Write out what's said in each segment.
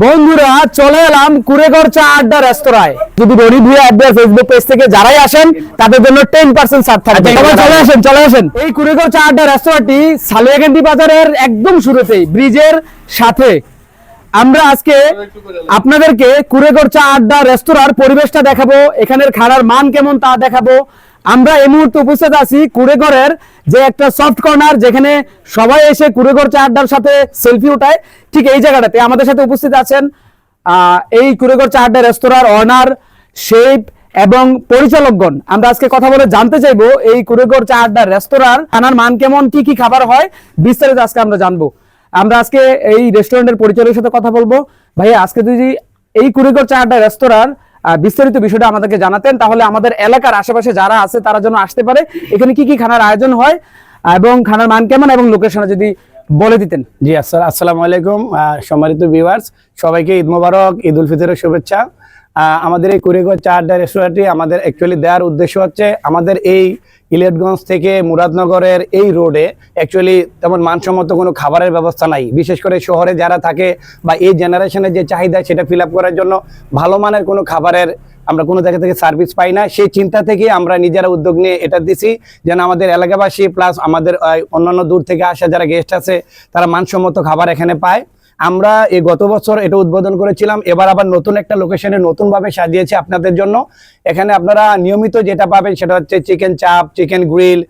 বন্ধুরা চলে এলাম কুড়েঘর চা আড্ডা রেস্তোরাঁয়। যদি রনি ভুয়া আড্ডা ফেসবুক পেজ থেকে যারাই আসেন তাদের জন্য টেন পার্সেন্ট ছাড় থাকবে। আচ্ছা, চলে আসেন চলে আসেন। এই কুড়েঘর চা আড্ডা রেস্তোরাঁটি সালিয়াকান্দি বাজারের একদম শুরুতেই ব্রিজের সাথে। আমরা আজকে আপনাদেরকে কুড়েঘর চা আড্ডা রেস্তোরাঁর পরিবেশটা দেখাবো এখানের খানার মান কেমন তা দেখাবো আমরা এই মুহূর্তে উপস্থিত আছি কুড়েঘরের যে একটা সফট কর্নার যেখানে সবাই এসে কুড়েঘর আড্ডার সাথে সেলফি উঠায়। ঠিক এই জায়গাটাতে আমাদের সাথে উপস্থিত আছেন এই কুড়েঘর আড্ডা রেস্তোরাঁর অনার শেফ এবং পরিচালকগণ। আমরা আজকে কথা বলে জানতে চাইব এই কুড়েঘর চা আড্ডা রেস্তোরাঁর খানার মান কেমন, কি কি খাবার হয়, বিস্তারিত আজকে আমরা জানব। আমরা আজকে এই রেস্টুরেন্টের পরিচালকের সাথে কথা বলব। ভাইয়া, আজকে যদি এই কুড়িকর চা আড্ডা রেস্তোরাঁর বিস্তারিত বিষয়টা আমাদেরকে জানাতেন। তাহলে আমাদের এলাকার আশেপাশে যারা আছে, তারা যেন আসতে পারে। এখানে কি কি খানার আয়োজন হয় এবং খানার মান কেমন এবং লোকেশনে যদি বলে দিতেন। জি, আসসালাম আলাইকুম সম্মানিত ভিউয়ার্স সবাইকে ঈদ মোবারক, ঈদ উল ফিতরের শুভেচ্ছা। আমাদের এই কুড়িগঞ্জ চা আড্ডা রেস্টুরেন্টটি আমাদের অ্যাকচুয়ালি দেওয়ার উদ্দেশ্য হচ্ছে আমাদের এই ইলিয়টগঞ্জ থেকে মুরাদনগরের এই রোডে অ্যাকচুয়ালি তেমন মানসম্মত কোনো খাবারের ব্যবস্থা নাই। বিশেষ করে শহরে যারা থাকে বা এই জেনারেশনের যে চাহিদা সেটা ফিল করার জন্য ভালো মানের কোনো খাবারের আমরা কোনো জায়গা থেকে সার্ভিস পাই না। সেই চিন্তা থেকে আমরা নিজেরা উদ্যোগ নিয়ে এটা দিছি যেন আমাদের এলাকাবাসী প্লাস আমাদের অন্যান্য দূর থেকে আসা যারা গেস্ট আছে তারা মানসম্মত খাবার এখানে পায়। আমরা এই গত বছর এটা উদ্বোধন করেছিলাম। এবার আবার নতুন একটা লোকেশনে নতুনভাবে সাজিয়েছি আপনাদের জন্য। এখানে আপনারা নিয়মিত যেটা পাবেন সেটা হচ্ছে চিকেন চাপ চিকেন গ্রিল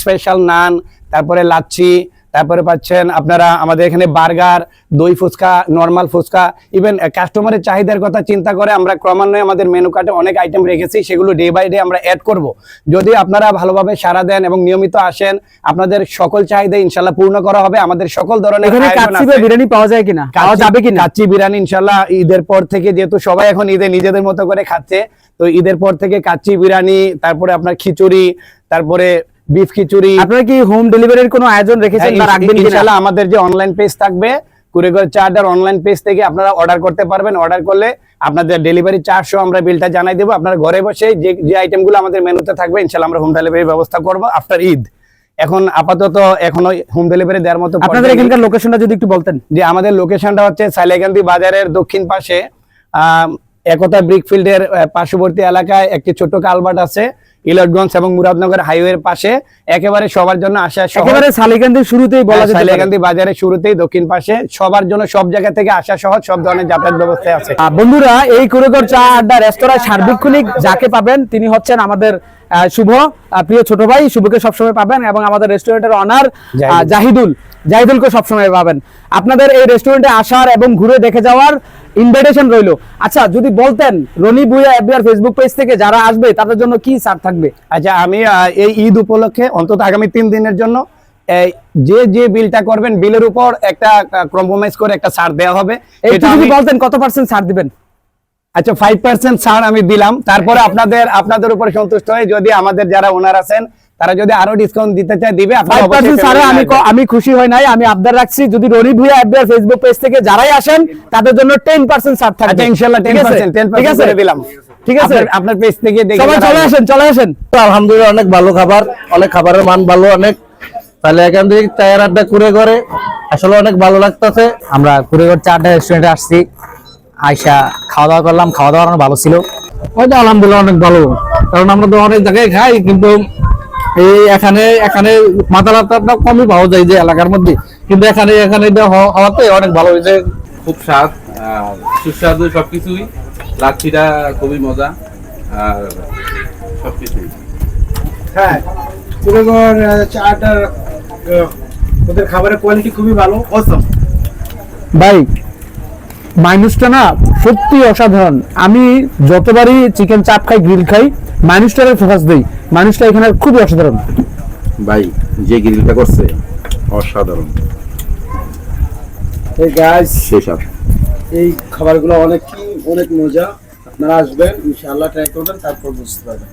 স্পেশাল নান তারপরে লাচ্ছি তারপরে পাচ্ছেন আপনারা আমাদের এখানে বার্গার দই ফুচকা নর্মাল ফুচকা ইভেন কাস্টমারের চাহিদার কথা চিন্তা করে আমরা ক্রমান্বয়ে আমাদের মেনু কার্ডে অনেক আইটেম রেখেছি সেগুলো ডে বাই ডে আমরা অ্যাড করব। যদি আপনারা ভালোভাবে সাড়া দেন এবং নিয়মিত আসেন আপনাদের সকল চাহিদা ইনশাল্লাহ পূর্ণ করা হবে। আমাদের সকল ধরনের। বিরিয়ানি পাওয়া যায় কিনা? পাওয়া যাবে কিনা? কাচ্চি বিরিয়ানি ইনশাল্লাহ ঈদের পর থেকে যেহেতু সবাই এখন ঈদে নিজেদের মতো করে খাচ্ছে তো ঈদের পর থেকে কাচ্চি বিরিয়ানি তারপরে আপনার খিচুড়ি তারপরে বিফ খিচুড়ি। আপনারা কি হোম ডেলিভারির কোনো আয়োজন রেখেছেন বা রাখবেন কিনা? ইনশাল্লাহ আমাদের যে অনলাইন পেজ থাকবে কুড়িগড় চার্টার অনলাইন পেজ থেকে আপনারা অর্ডার করতে পারবেন। অর্ডার করলে আপনাদের ডেলিভারি চার্জ আমরা বিলটা জানাই দেবো। আপনার ঘরে বসে যে যে আইটেমগুলো আমাদের মেনুতে থাকবে ইনশাল্লাহ আমরা হোম ডেলিভারি ব্যবস্থা করব আফটার ঈদ। এখন আপাতত এখনও হোম ডেলিভারি দেওয়ার মতো আপনাদের এখানকার লোকেশনটা যদি একটু বলতেন। যে আমাদের লোকেশনটা হচ্ছে সাইলাকান্দি বাজারের দক্ষিণ পাশে। একতা ব্রিকফিল্ডের পার্শ্ববর্তী এলাকায় একটি ছোট কালভার্ট আছে। ইলটগঞ্জ এবং মুরাদনগর হাইওয়ের পাশে একেবারে সবার জন্য আসা। একেবারে সালিকান্দির শুরুতেই বলা যেতে পারে। বাজারের শুরুতেই দক্ষিণ পাশে সবার জন্য সব জায়গা থেকে আসা সহজ সব ধরনের যাতায়াত ব্যবস্থা আছে বন্ধুরা এই কুড়েঘর চা আড্ডা রেস্তোরাঁ সার্বিক্ষণিক যাকে পাবেন তিনি হচ্ছেন আমাদের শুভ প্রিয় ছোট ভাই শুভকে সবসময় পাবেন এবং আমাদের রেস্টুরেন্টের অনার জাহিদুল। জাহিদুল জাহিদুলকে সবসময় পাবেন আপনাদের এই রেস্টুরেন্টে আসার এবং ঘুরে দেখে যাওয়ার ইনভাইটেশন রইল। আচ্ছা যদি বলতেন Roni Bhuiya FBR Facebook page থেকে যারা আসবে তাদের জন্য কি ছাড় থাকবে? আচ্ছা আমি এই ঈদ উপলক্ষে অন্তত আগামী তিন দিনের জন্য যে যে বিলটা করবেন বিলের উপর একটা কম্প্রোমাইজ করে একটা ছাড় দেওয়া হবে। এটা যদি বলতেন কত পার্সেন্ট ছাড় দিবেন? আচ্ছা ফাইভ পার্সেন্ট ছাড় আমি দিলাম। তারপরে আপনাদের আপনাদের উপর সন্তুষ্ট হয়ে যদি আমাদের যারা ওনার আছেন তারা যদি আরও ডিসকাউন্ট দিতে চায় দিবে আমি আমি খুশি হই নাই আমি আবদার রাখছি। যদি Roni Bhuiya FBR Facebook page থেকে যারাই আসেন তাদের জন্য টেন পার্সেন্ট ছাড় থাকবে। আচ্ছা ইনশাল্লাহ টেন ঠিক আছে? পার্সেন্ট ঠিক আছে? করে দিলাম। ঠিক আছে? আপনার- আপনার পেজ থেকে দেখে সবাই চলে আসেন চলে আসেন। আলহামদুলিল্লাহ অনেক ভালো খাবার অনেক খাবারের মান ভালো অনেক। তাহলে এখান থেকে চায়ের আড্ডা করে করে আসলে অনেক ভালো লাগতেছে। আমরা কুড়িগড় চারটা রেস্টুরেন্টে আসছি। খাওয়া দাওয়া করলাম খাওয়া দাওয়া অনেক ভালো ছিল। ওইটা আলহামদুলিল্লাহ অনেক ভালো। কারণ আমরা তো অনেক জায়গায় খাই কিন্তু এই এখানে এখানে মাথা মাতালাটা কমই পাওয়া যায় যে এলাকার মধ্যে। কিন্তু এখানে এখানে হওয়াতে অনেক ভালো হয়েছে। খুব স্বাদ সুস্বাদু সবকিছুই। লাচ্ছিটা খুবই মজা আর সবকিছুই। হ্যাঁ চাটার ওদের খাবারের কোয়ালিটি খুবই ভালো অসম ভাই মাইনুসটা না সত্যি অসাধারণ। আমি যতবারই চিকেন চাপ খাই গ্রিল খাই মাইনুসটারে ফোকাস দিই। মানুষটা এখানে খুবই অসাধারণ। ভাই যে গ্রিলটা করছে অসাধারণ। এই শেষ আর। এই খাবারগুলো অনেক অনেক মজা। আপনারা আসবেন ইনশাআল্লাহ ট্রাই করবেন তারপর বুঝতে পারবেন।